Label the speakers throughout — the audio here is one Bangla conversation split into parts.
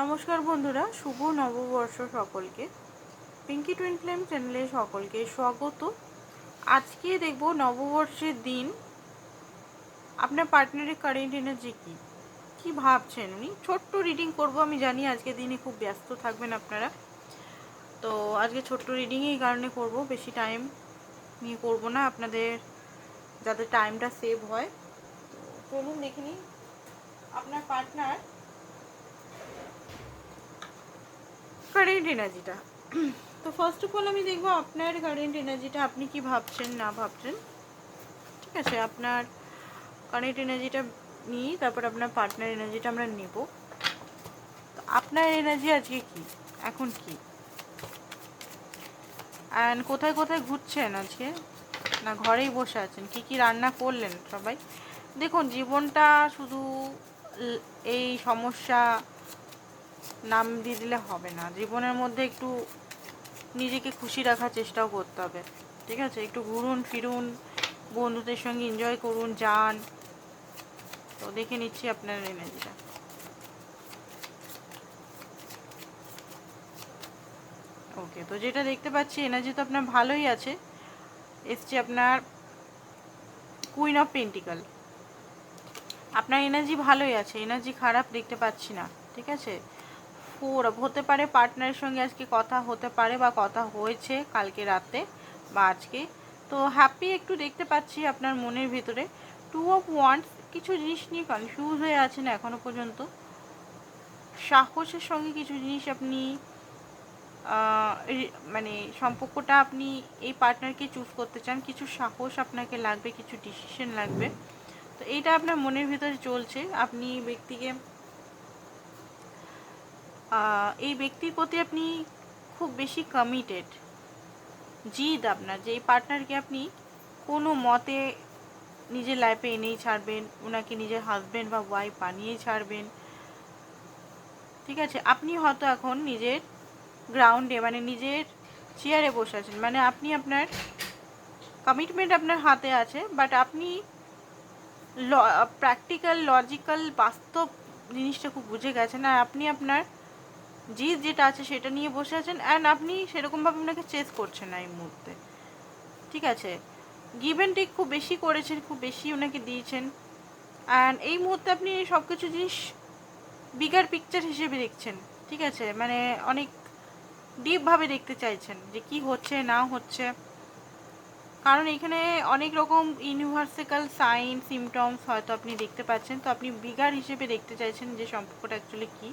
Speaker 1: নমস্কার বন্ধুরা, শুভ নববর্ষ সকলকে। পিঙ্কি টুইন ফ্লেম চ্যানেলে সকলকে স্বাগত। আজকে দেখব নববর্ষের দিন, আপনার পার্টনারের কারেন্ট এনার্জি কী? কী ভাবছেন উনি? ছোট্ট রিডিং করব, আমি জানি আজকে দিনে খুব ব্যস্ত থাকবেন আপনারা। তো আজকে ছোট্ট রিডিংই এই কারণে করব, বেশি টাইম নিয়ে করব না, আপনাদের যাতে টাইমটা সেভ হয়। চলুন দেখিনি আপনার পার্টনার কারেন্ট এনার্জিটা তো ফার্স্ট অফ অল আমি দেখব আপনার কারেন্ট এনার্জিটা আপনি কি ভাবছেন, না ভাবছেন। ঠিক আছে, আপনার কারেন্ট এনার্জিটা নিই তারপর আপনার পার্টনার এনার্জিটা আমরা নেব। তো আপনার এনার্জি আজকে কি? এখন কি? অ্যান্ড কোথায় কোথায় ঘুরছেন আজকে? না ঘরেই বসে আছেন? কি কি রান্না করলেন সবাই? দেখুন, জীবনটা শুধু এই সমস্যা নাম দিয়ে দিলে হবে না। জীবনের মধ্যে একটু নিজেকে খুশি রাখার চেষ্টাও করতে হবে। ঠিক আছে? একটু ঘুরুন, ফিরুন, বন্ধুদের সঙ্গে এনজয় করুন, যান। তো দেখে নিচ্ছি আপনার এনার্জিটা ওকে তো যেটা দেখতে পাচ্ছি এনার্জি তো আপনার ভালোই আছে। এসছে আপনার কুইন অফ পেন্টিকাল আপনার এনার্জি ভালোই আছে এনার্জি খারাপ দেখতে পাচ্ছি না। ঠিক আছে? ফোর হতে পারে পার্টনারের সঙ্গে আজকে কথা হতে পারে বা কথা হয়েছে কালকে রাতে বা আজকে। তো হ্যাপি একটু দেখতে পাচ্ছি আপনার মনের ভিতরে। টু অফ ওয়ান্স কিছু জিনিস নিয়ে কনফিউজ হয়ে আছেন এখনও পর্যন্ত। সাহসের সঙ্গে কিছু জিনিস আপনি মানে সম্পর্কটা আপনি এই পার্টনারকে চুজ করতে চান। কিছু সাহস আপনাকে লাগবে, কিছু ডিসিশন লাগবে। তো এইটা আপনার মনের ভিতরে চলছে। আপনি ব্যক্তিকে এই ব্যক্তির প্রতি আপনি খুব বেশি কমিটেড জিদ আপনার যে এই পার্টনারকে আপনি কোনো মতে নিজের লাইফে এনেই ছাড়বেন, ওনাকে নিজের হাজবেন্ড বা ওয়াইফ বানিয়েই ছাড়বেন। ঠিক আছে? আপনি হয়তো এখন নিজের গ্রাউন্ডে মানে নিজের চেয়ারে বসে আছেন। মানে আপনি আপনার কমিটমেন্ট আপনার হাতে আছে বাট আপনি ল প্র্যাকটিক্যাল লজিক্যাল বাস্তব জিনিসটা খুব বুঝে গেছেন। আর আপনি আপনার জিদ যেটা আছে সেটা নিয়ে বসে আছেন অ্যান্ড আপনি সেরকমভাবে আপনাকে চেস করছেন না এই মুহূর্তে। ঠিক আছে? গিভ অ্যান্ড টেক খুব বেশি করেছেন, খুব বেশি ওনাকে দিয়েছেন। অ্যান্ড এই মুহূর্তে আপনি সব কিছু জিনিস বিগার পিকচার হিসেবে দেখছেন। ঠিক আছে? মানে অনেক ডিপভাবে দেখতে চাইছেন যে কি হচ্ছে, না হচ্ছে। কারণ এখানে অনেক রকম ইউনিভার্সিক্যাল সাইন সিমটমস হয়তো আপনি দেখতে পাচ্ছেন। তো আপনি বিগার হিসেবে দেখতে চাইছেন যে সম্পর্কটা অ্যাকচুয়ালি কী।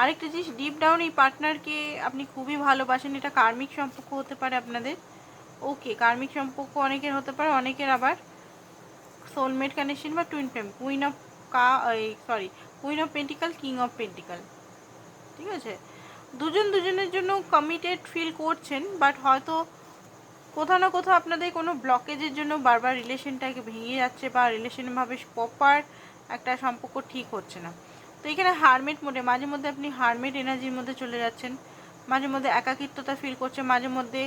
Speaker 1: আরেকটা জিনিস ডিপ ডাউন এই পার্টনারকে আপনি খুবই ভালোবাসেন। এটা কার্মিক সম্পর্ক হতে পারে আপনাদের। ওকে কার্মিক সম্পর্ক অনেকের হতে পারে, অনেকের আবার সোলমেট কানেকশন বা টুইন ফ্লেম কুইন অফ কা sorry queen of pentacle king of pentacle ঠিক আছে? দুজন দুজনের জন্য কমিটেড ফিল করছেন বাট হয়তো কোথাও না কোথাও আপনাদের কোনো ব্লকেজের জন্য বারবার রিলেশনটাকে ভেঙে যাচ্ছে বা রিলেশনভাবে প্রপার একটা সম্পর্ক ঠিক হচ্ছে না। তো এখানে হারমেট মোডে, মাঝে মধ্যে আপনি হারমেট এনার্জির মধ্যে চলে যাচ্ছেন। মাঝে মধ্যে একাকিত্বতা ফিল করছে মাঝে মধ্যে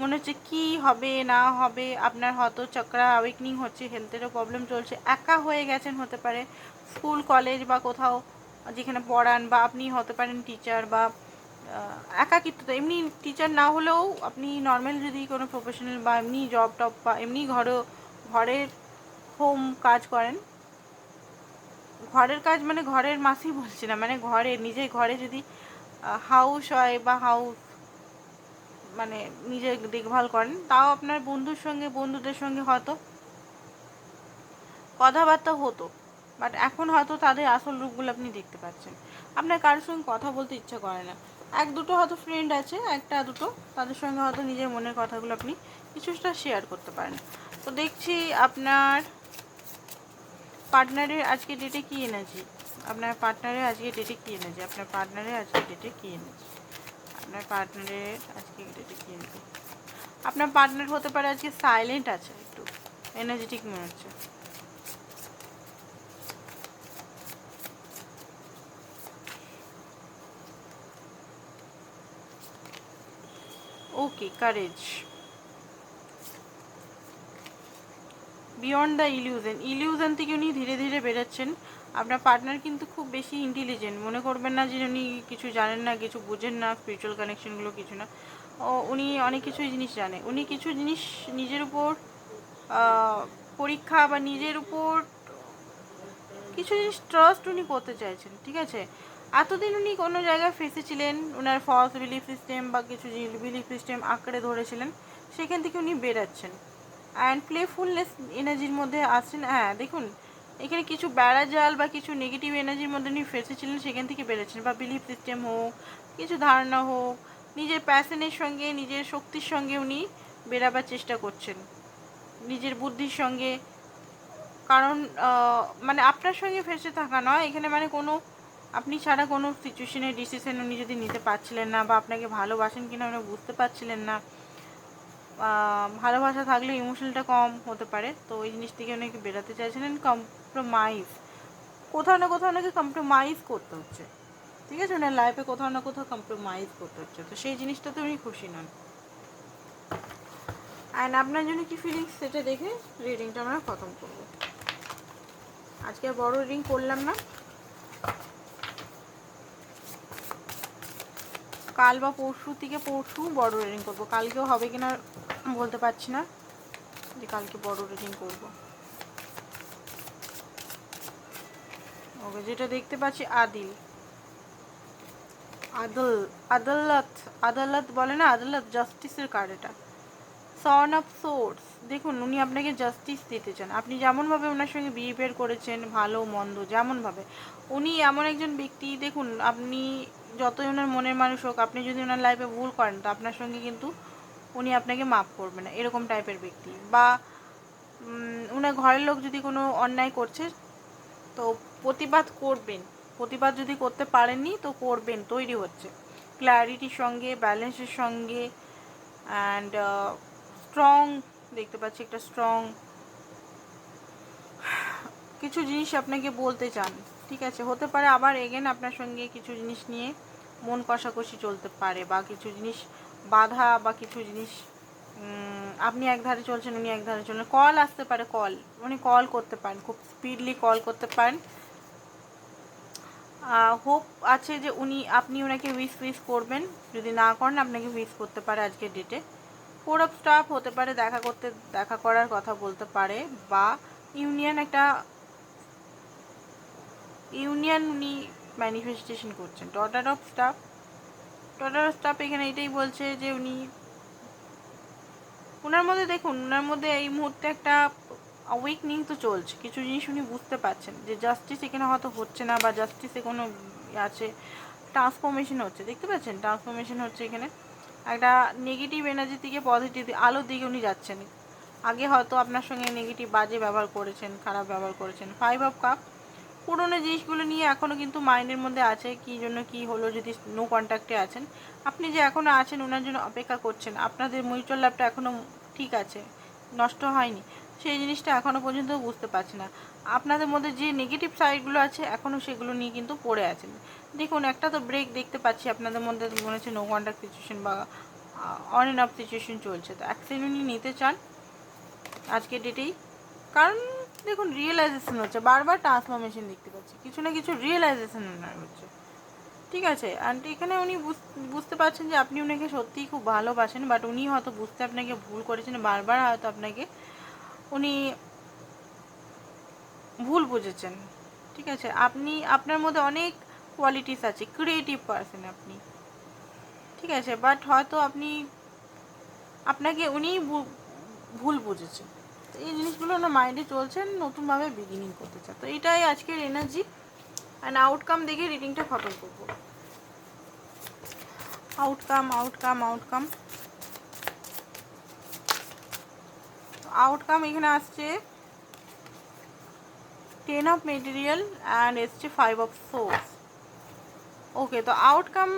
Speaker 1: মনে হচ্ছে কি হবে, না হবে, আপনার হয়তো চক্রা অ্যাওয়েকনিং হচ্ছে হেলথেরও প্রবলেম চলছে, একা হয়ে গেছেন হতে পারে। স্কুল কলেজ বা কোথাও যেখানে পড়ান বা আপনি হতে পারেন টিচার বা একাকিত্বতা। এমনি টিচার না হলেও আপনি নর্মাল যদি কোনো প্রফেশনাল বা এমনি জব টব বা এমনি ঘরে ঘরের হোম কাজ করেন ঘরের কাজ মানে ঘরের মাসি বলছি না মানে ঘরে, নিজের ঘরে যদি হাউস হয় বা হাউস মানে নিজে দেখভাল করেন, তাও আপনার বন্ধুর সঙ্গে, বন্ধুদের সঙ্গে হয়তো কথাবার্তা হতো বাট এখন হয়তো তাদের আসল রূপগুলো আপনি দেখতে পাচ্ছেন। আপনার কারোর সঙ্গে কথা বলতে ইচ্ছা করে না। এক দুটো হয়তো ফ্রেন্ড আছে, একটা দুটো, তাদের সঙ্গে হয়তো নিজের মনের কথাগুলো আপনি কিছুটা শেয়ার করতে পারেন। তো দেখছি আপনার পার্টনারের আজকে ডেটে কী এনার্জি আপনার পার্টনারের আজকে ডেটে কী এনার্জি আপনার পার্টনারের আজকে ডেটে কী এনার্জি আপনার পার্টনারের আজকে ডেটে কী এনার্জি আপনার পার্টনার হতে পারে আজকে সাইলেন্ট আছে একটু। এনার্জেটিক মনে হচ্ছে। Okay courage beyond the illusion illusion থেকে উনি ধীরে ধীরে বেরোচ্ছেন। আপনার পার্টনার কিন্তু খুব বেশি ইন্টেলিজেন্ট মনে করবেন না যে উনি কিছু জানেন না, কিছু বুঝেন না স্পিরিচুয়াল কানেকশনগুলো কিছু না। ও, উনি অনেক কিছুই জিনিস জানে। উনি কিছু জিনিস নিজের উপর পরীক্ষা বা নিজের উপর কিছু জিনিস ট্রাস্ট উনি করতে চাইছেন, ঠিক আছে? এতদিন উনি কোনো জায়গায় ফেসেছিলেন ওনার ফলস বিলিফ সিস্টেম বা কিছু বিলিফ সিস্টেম আঁকড়ে ধরেছিলেন, সেখান থেকে উনি বেরাচ্ছেন। অ্যান্ড প্লেফুলনেস এনার্জির মধ্যে আসছেন হ্যাঁ দেখুন, এখানে কিছু বেড়া জাল বা কিছু নেগেটিভ এনার্জির মধ্যে উনি ফেসেছিলেন, সেখান থেকে বেড়েছেন বা বিলিফ সিস্টেম হোক, কিছু ধারণা হোক, নিজের প্যাশনের সঙ্গে, নিজের শক্তির সঙ্গে উনি বেরাবার চেষ্টা করছেন। নিজের বুদ্ধির সঙ্গে। কারণ মানে আপনার সঙ্গে ফেসে থাকা নয়, এখানে মানে কোনো, আপনি ছাড়া কোনো সিচুয়েশনের ডিসিশন উনি যদি নিতে পারছিলেন না বা আপনাকে ভালোবাসেন কিনা, উনি বুঝতে পারছিলেন না ভালোবাসা থাকলে ইমোশনটা কম হতে পারে। তো ওই জিনিস থেকে একটু বেরোতে চাইছিলেন কম্প্রোমাইজ কোথাও না কোথাও ওনাকে কম্প্রোমাইজ করতে হচ্ছে। ঠিক আছে? ওনার লাইফে কোথাও না কোথাও কম্প্রোমাইজ করতে হচ্ছে। তো সেই জিনিসটাতে উনি খুশি নন। অ্যান্ড আপনার জন্য কি ফিলিংস সেটা দেখে রিডিংটা আমরা খতম করব। আজকে বড় রিডিং করলাম না। কাল বা পরশু থেকে পরশু বড় রিডিং করব। কালকেও হবে কিনা বলতে পারছি না যে কালকে বড় রিডিং করব। ওকে, যেটা দেখতে পাচ্ছি, আদিল। আদল, আদালত আদালত বলে না, আদালত জাস্টিসের কার্ড এটা। সন অফ সোর্স দেখুন, উনি আপনাকে জাস্টিস দিতে চান। আপনি যেমনভাবে ওনার সঙ্গে বিহেভিয়ার করেছেন, ভালো, মন্দ, যেমনভাবে। উনি এমন একজন ব্যক্তি, দেখুন, আপনি যতই ওনার মনের মানুষ হোক, আপনি যদি ওনার লাইফে ভুল করেন, তো আপনার সঙ্গে কিন্তু উনি আপনাকে মাফ করবে না, এরকম টাইপের ব্যক্তি। বা উনার ঘরের লোক যদি কোনো অন্যায় করছে, তো প্রতিবাদ করবেন। প্রতিবাদ যদি করতে পারেননি, তো করবেন, তৈরি হচ্ছে। ক্ল্যারিটির সঙ্গে ব্যালেন্সের সঙ্গে অ্যান্ড স্ট্রং দেখতে পাচ্ছি একটা স্ট্রং কিছু জিনিস আপনাকে বলতে চান, ঠিক আছে? হতে পারে আবার এগেন আপনার সঙ্গে কিছু জিনিস নিয়ে মন কষাকষি চলতে পারে, বা কিছু জিনিস বাধা বা কিছু জিনিস আপনি এক ধারে চলছেন, উনি এক ধারে চলছেন, কল আসতে পারে, কল। উনি কল করতে পারেন, খুব স্পিডলি কল করতে পারেন। হোপ আছে যে উনি, আপনি ওনাকে উইশ উইশ করবেন। যদি না করেন, আপনাকে উইশ করতে পারে আজকের ডেটে ফোর অফ স্টাফ হতে পারে, দেখা করতে, দেখা করার কথা বলতে পারে, বা ইউনিয়ন একটা ইউনিয়ন উনি ম্যানিফেস্টেশন করছেন। Daughter of staff of staff এখানে এটাই বলছে যে উনি ওনার মধ্যে দেখুন ওনার মধ্যে এই মুহূর্তে একটা অয়েকনিং তো চলছে। কিছু জিনিস উনি বুঝতে পারছেন যে জাস্টিস এখানে হয়তো হচ্ছে না বা জাস্টিসে কোনো আছে ট্রান্সফরমেশন হচ্ছে। দেখতে পাচ্ছেন? ট্রান্সফরমেশন হচ্ছে এখানে। একটা নেগেটিভ এনার্জি থেকে পজিটিভ আলোর দিকে উনি যাচ্ছেন। আগে হয়তো আপনার সঙ্গে নেগেটিভ বাজে ব্যবহার করেছেন, খারাপ ব্যবহার করেছেন। ফাইভ অফ কাপ পুরোনো জিনিসগুলো নিয়ে এখনও কিন্তু মাইন্ডের মধ্যে আছে কী জন্য কি হলো যদি নো কন্ট্যাক্টে আছেন। আপনি যে এখনও আছেন ওনার জন্য অপেক্ষা করছেন, আপনাদের মিউচুয়াল লাভটা এখনও ঠিক আছে, নষ্ট হয়নি, সেই জিনিসটা এখনও পর্যন্ত বুঝতে পারছি না। আপনাদের মধ্যে যে নেগেটিভ সাইডগুলো আছে এখনও সেগুলো নিয়ে কিন্তু পড়ে আছেন। দেখুন, একটা তো ব্রেক দেখতে পাচ্ছি, আপনাদের মধ্যে মনে হচ্ছে নো কন্ট্যাক্ট সিচুয়েশন বা অন অ্যান্ড অফ সিচুয়েশন চলছে। তো অ্যাক্সিডেন্ট নিতে চান, আজকের ডেটেই কারণ দেখুন রিয়েলাইজেশন হচ্ছে। বারবার ট্রান্সফরমেশন দেখতে পাচ্ছি। কিছু না কিছু রিয়েলাইজেশন ওনার হচ্ছে। ঠিক আছে? আন্টি এখানে উনি বুঝ- বুঝতে পারছেন যে আপনি ওনাকে সত্যিই খুব ভালোবাসেন বাট উনি হয়তো বুঝতে আপনাকে ভুল করেছেন। বারবার হয়তো আপনাকে উনি ভুল বুঝেছেন। ঠিক আছে? আপনি, আপনার মধ্যে অনেক কোয়ালিটিস আছে। ক্রিয়েটিভ পারসন আপনি। ঠিক আছে? বাট হয়তো আপনি, আপনাকে উনি ভুল বুঝেছেন। এই জিনিসগুলো ওনার মাইন্ডে চলছেন নতুনভাবে বিগিনিং করতে চান তো এটাই আজকের এনার্জি অ্যান্ড আউটকাম দেখে রিডিংটা খতম করব। আউটকাম আউটকাম আউটকাম আউটকাম এখানে আসছে টেন অফ মেটেরিয়াল অ্যান্ড এসছে ফাইভ অফ সোর্স ওকে তো আউটকাম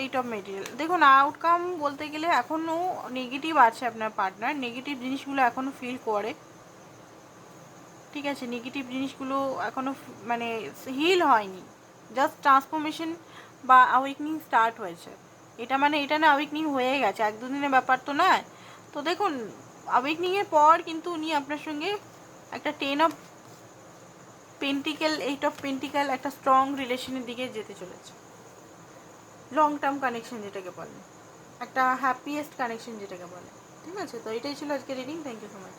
Speaker 1: এইট অফ মেটেরিয়াল দেখুন আউটকাম বলতে গেলে এখনও নেগেটিভ আছে আপনার পার্টনার নেগেটিভ জিনিসগুলো এখনও ফিল করে। ঠিক আছে নেগেটিভ জিনিসগুলো এখনও মানে হিল হয়নি। জাস্ট ট্রান্সফরমেশন বা অ্যাওয়েকনিং স্টার্ট হয়েছে। এটা মানে এটা না অ্যাওয়েকনিং হয়ে গেছে, এক দুদিনের ব্যাপার তো নয়। তো দেখুন অ্যাওয়েকনিংয়ের পর কিন্তু উনি আপনার সঙ্গে একটা ten of pentacle eight of pentacle একটা স্ট্রং রিলেশনের দিকে যেতে চলেছে। লং টার্ম কানেকশন যেটাকে বলে। একটা হ্যাপিয়েস্ট কানেকশন যেটাকে বলে। ঠিক আছে? তো এটাই ছিল আজকে reading thank you so much